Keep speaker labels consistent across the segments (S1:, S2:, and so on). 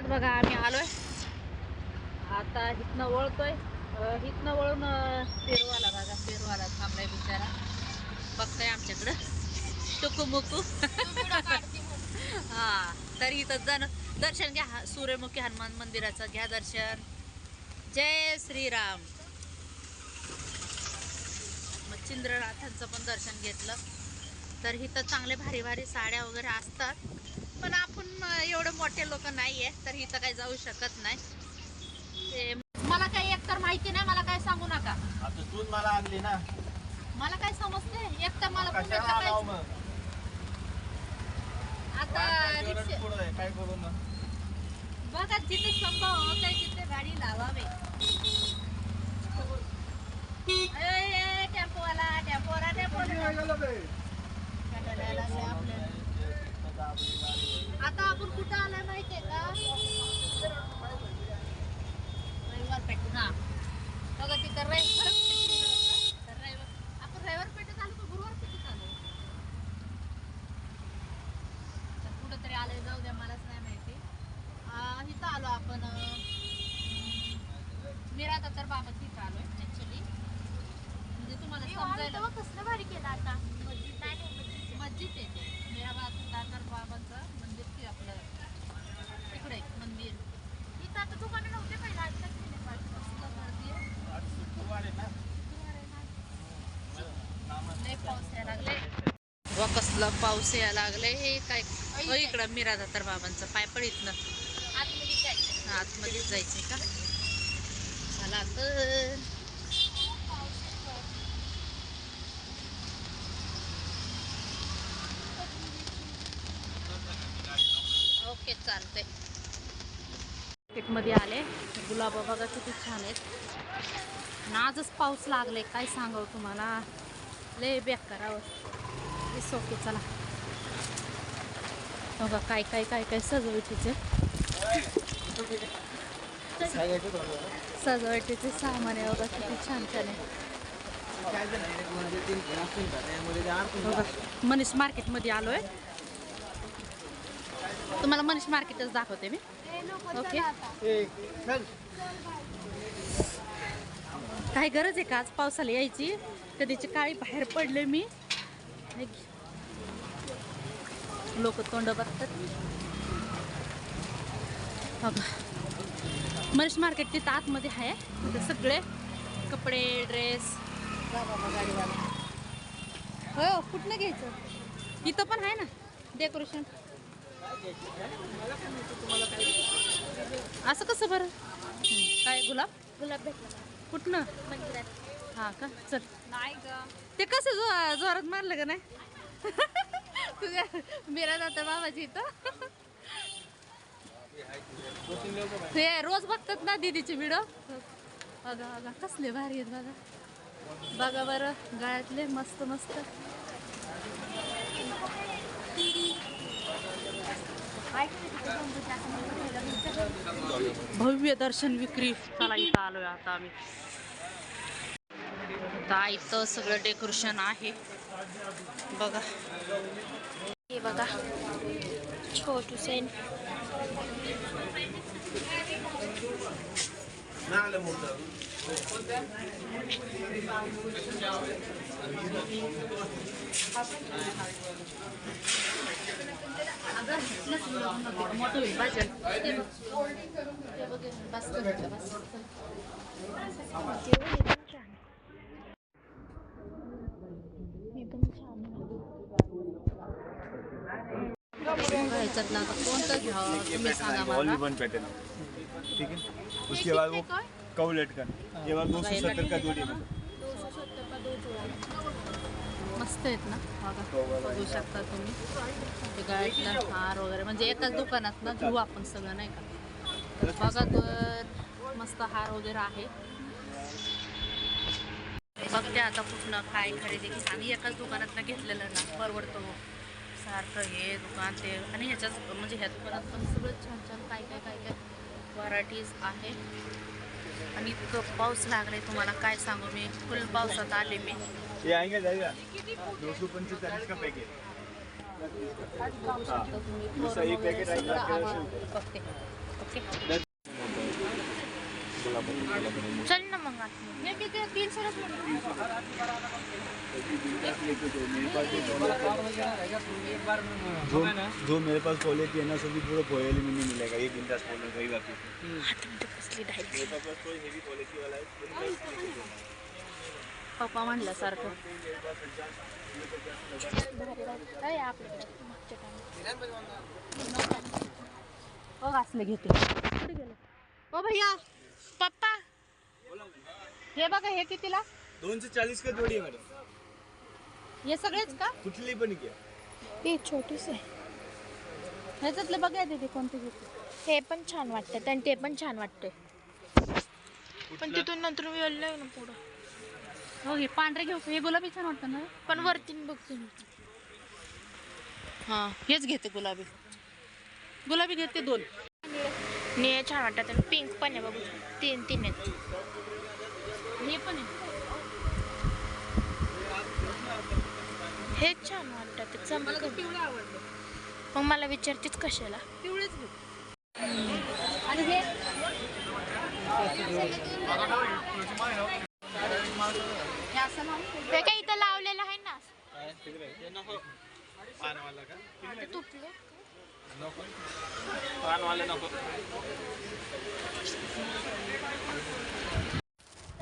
S1: मंदिरात बघा आम्ही आलोय. आता इथनं वळतोय. हिथनं इथनं वळून पेरवाला बघा पेरवाला थांबलाय बिचारा. बघताय आमच्याकडं. टुकू मुकू. हा तर इथं जण दर्शन घ्या. सूर्यमुखी हनुमान मंदिराचं घ्या दर्शन. जय श्रीराम. मग चिंद्रनाथांचं पण दर्शन घेतलं. तर इथं चांगले भारी भारी साड्या वगैरे असतात. पण आपण एवढे मोठे लोक नाहीये तर इथं काही जाऊ शकत नाही. ते मला काही एकतर माहिती नाही मला काय सांगू नका.
S2: आता तूच मला आणली ना.
S1: मला काय समजते एकतर मला
S2: कशाला
S1: पुण्याचं
S2: आलाव
S1: काहीच-
S2: मग?
S1: आता रिक्षा
S2: पुढं आहे, काय करू मग?
S1: बघा जिथे संभव होत आहे तिथे गाडी लावावे अय, अय, अय, टेम्पोवाला टेम्पोवाला टेम्पोवाला आता आपण कुठं आलोय माहितीये का रविवार पेठ हा बघा तिथं रविवार पेठ लिहिलं होतं. तर रविवार आपण रविवार पेठेत आलो का गुरुवार पेठेत आलो तर कुठं तरी आलोय जाऊ द्या मलाच नाही माहिती आ, इथं आलो आपण अं, मिराता तर बाबा तिथं आलोय ऍक्च्युली म्हणजे तुम्हाला समजायला
S3: कसलं भारी केलं आता मस्जिद नाही नाही, मस्जिद.
S1: मस्जिद येते मिराबा दातार बाबांचं मंदिर की आपलं तिकडे आहे मंदिर
S3: इथं आता दुकानं नव्हते पहिला आता केले पाहिजे
S1: कसलं गर्दी आहे.
S2: आज शुक्रवार आहे ना
S1: लय पाऊस यायला लागले व कसला पाऊस यायला लागले काय? हो इकडं मिरा दातार बाबांचं पाय पडीतलं
S3: आतमध्ये जायचं
S1: आतमध्ये जायचंय का? चला तर ओके चालतंय. मार्केटमध्ये आले. गुलाब बघा किती छान आहेत. आजच पाऊस लागले काय सांगावं तुम्हाला? लय बेकारावं इट्स ओके चला हो बघा काय काय काय काय सजवटीचे? सजावटीचे सामान आहे हो बघा किती छान छान आहे. हो बघा मनीष मार्केटमध्ये आलोय. तुम्हाला मनीष मार्केटच दाखवते मी. ओके. काय गरज आहे का? आज पावसाला यायची. कधीची काळी बाहेर पडले मी. लोक तोंड बघतात. बघा. मनीष मार्केट तिथं आतमध्ये आहे. तिथे सगळे कपडे ड्रेस हो कुठनं घ्यायचं? इथं पण आहे ना डेकोरेशन असं कसं बरं? काय गुलाब?
S3: गुलाब भेटला.
S1: कुठनं? हा का? चल.
S3: नाही ग.
S1: ते कसं जो जोरात मारलं का नाही? तुझ्या मेरा जाता बाबाची इथं. ते रोज बघतात ना दिदीची व्हिडिओ अगं अगं कसले भारी आहेत बघा. बघा बरं गळ्यातले मस्त मस्त. भव्य दर्शन विक्री. चला इथं आलोय आता आम्ही. आता इथं सगळं डेकोरेशन आहे. बघा
S3: हे बघा छोटू सेन
S1: मोठं होईल भाजन ते बघ. ते बघ, बस कर, बस कर.
S3: एकदम छान
S1: ह्याच्यातलं आता कोणतं घ्यावं तुम्ही सांगा
S2: ऑल
S1: मला.
S2: वन पैटर्न ठीक है उसके बाद वो कव लटकन ये बार दो सौ सत्तर का जोड़ी है
S1: मस्त आहेत ना? बघा बघू शकता तुम्ही. ते गळ्यातला हार वगैरे म्हणजे एकाच दुकानात ना घेऊ आपण सगळं नाही का? बघा तर मस्त हार वगैरे आहे. बघते आता कुठनं काय खरेदी आम्ही एकाच दुकानात घेतलेलं ना परवडतो. सारखं हे दुकान ते. आणि ह्याच्याच म्हणजे ह्या दुकानात पण सगळं छान छान काय काय काय काय व्हरायटीज आहे. आणि इतकं पाऊस लागलाय तुम्हाला काय सांगू मी? फुल पावसात आले मी. चल ना मग तीनशे
S2: जो जो मेरे पास क्वालिटी है ना सो भी पूरा कोयल में नहीं मिलेगा। ये बिंदास बोल रहा है। बाकी
S1: हातामध्ये कसली डाईल
S2: मेरे पास कोई हेवी क्वालिटी वाला है
S1: पप्पा
S3: मागच्या time.
S1: हो असले घेते कुठे गेले ओ भैया पप्पा हे बघा हे कितीला?
S2: दोनशे चालीस का जोडी है मॅडम?
S1: हे सगळेच का?
S2: कुठली पण घ्या
S3: हे छोटीच आहे
S1: ह्याच्यातले बघा दीदी कोणते घेते.
S3: हे पण छान वाटतात आणि ते पण छान वाटते पण तिथून नंतर मी आलं ना पुढं.
S1: हो हे पांढरे घेऊ हे गुलाबी छान वाटतं ना?
S3: पण वरती बघते मी.
S1: हां हेच घेते गुलाबी. गुलाबी घेते दोन.
S3: निळे छान वाटतात आणि पिंक पण आहे बघू. तीन तीन आहेत.
S1: हे पण आहे.
S3: हे छान वाटतात
S1: पिवळं आवडलं.
S3: मग मला विचारतेच कशाला?
S1: पिवळेच आणि हे
S3: ते काय इथं लावलेलं आहे ना? तुटले.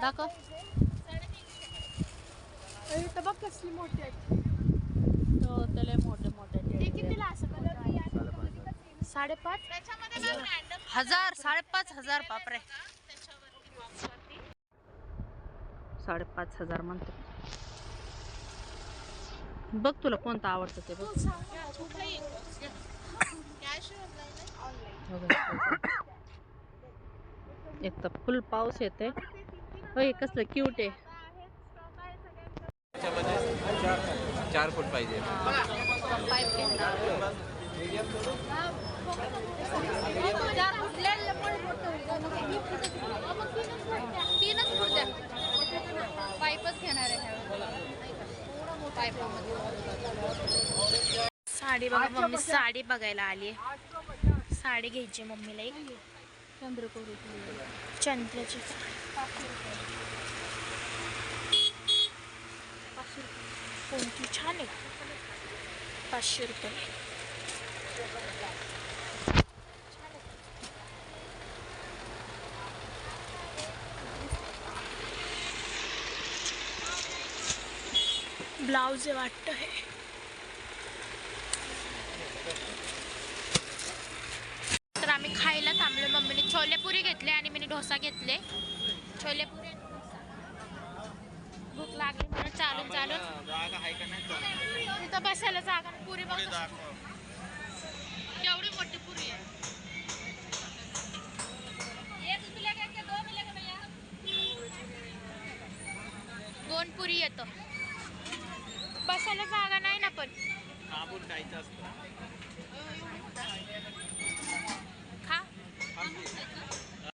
S1: दाखव.
S3: बघ कसली मोठी आहे.
S1: तो त्याला मोठे मोठे
S3: ते. कितीला असं साडेपाच.
S1: हजार साडेपाच हजार बापरे. साडेपाच हजार म्हणते. बघ तुला कोणतं आवडतं ते बघ. एक तर फुल पाऊस येते. होय कसलं क्यूट आहे.
S4: चार फूट पाहिजे.
S1: पाईप घेतला तीनच फूट पाईपच घेणार आहे पाईपामध्ये
S3: साडी बघा मम्मी साडी बघायला आली साडी घ्यायची मम्मीला एक.
S1: चंद्रकोर
S3: चंद्राची कोणती छान आहे. पाचशे रुपये. ब्लाउज आहे वाटतं हे. तर आम्ही खायला थांबलो. मम्मीने छोले पुरी घेतले आणि मी डोसा घेतले. छोले पुरी भूक लागली म्हणून चालून चालून तिथं बसायला जागा नाही. पुरी बघ कशी. केवढी मोठी पुरी आहे. दोन पुरी येतं. बसायला जागा नाही ना पण. खा